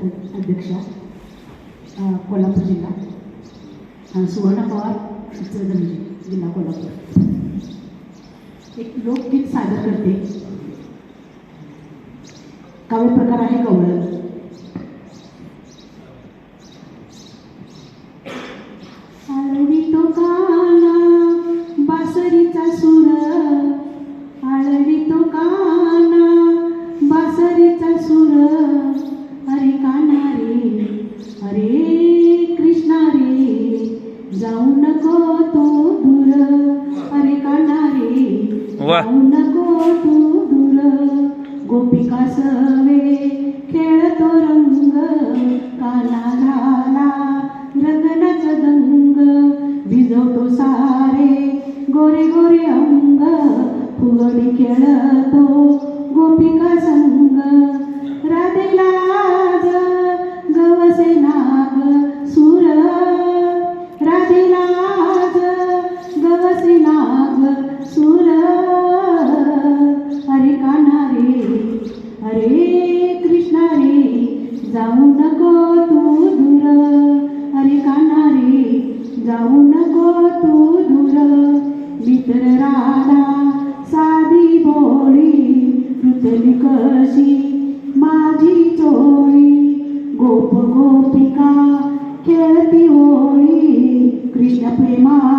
अध्यक्ष अध्यक्षा कोल्हापूर जिल्हा. सुवर्ण पवार इचलकरंजी जिल्हा कोल्हापूर. एक लोकगीत सादर करते. काव्य प्रकार आहे गवळण. वा. गोपिका सवे खेळतो रंग काना झाला रंगनाचा दंग. भिजवतो सारे गोरे गोरे अंग. फुगडी खेळतो गोपिका संग राधेला आज गवसे नाग सुर. राधेला आज गवसे नाग. जाऊ नको तू दूर. अरे काना रे जाऊ नको तू दूर. मित्र राधा साधी बोळी पृथ्वी कशी माझी चोळी गोप गोपिका खेळती होळी कृष्ण प्रेमा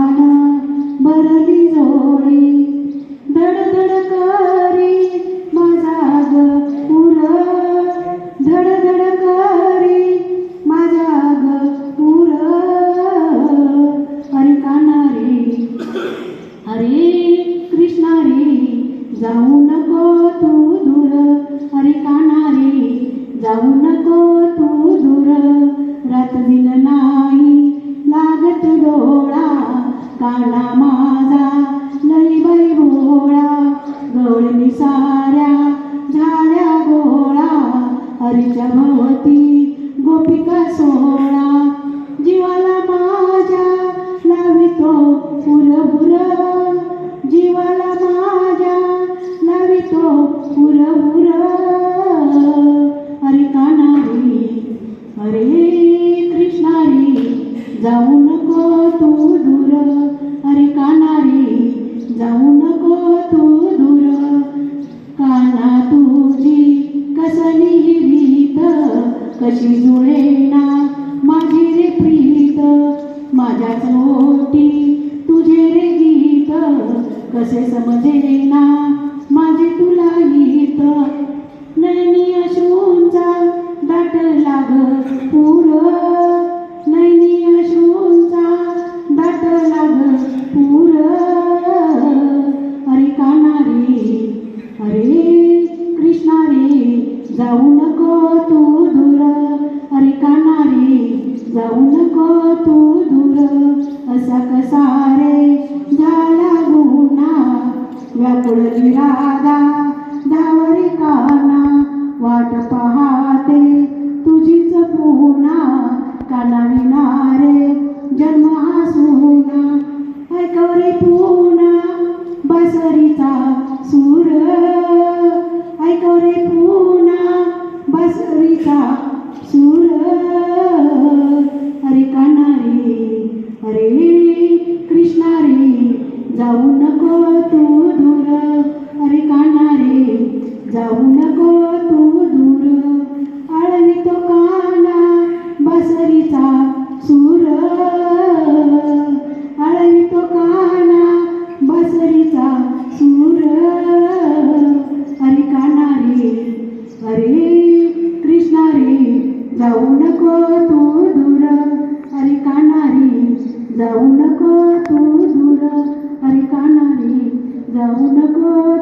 हरीच्या भवती गोपिका सोहळा. कसे समजेना माझे तुला गीत नैनी अश्रूंचा दाट लाग पूर. नैनी अश्रूंचा दाट लाग पूर. अरे काना रे अरे कृष्णा रे जाऊ नको तू दूर. अरे काना रे जाऊ नको तू दूर. असा कसा बोलली राधा धावरी काना वाट पाहते तुझीच पुन्हा काना विनारे जन्म हा सुना. ऐकवरे पुन्हा बसरीचा सूर जाऊ नको तू दूर अरे जाऊ नको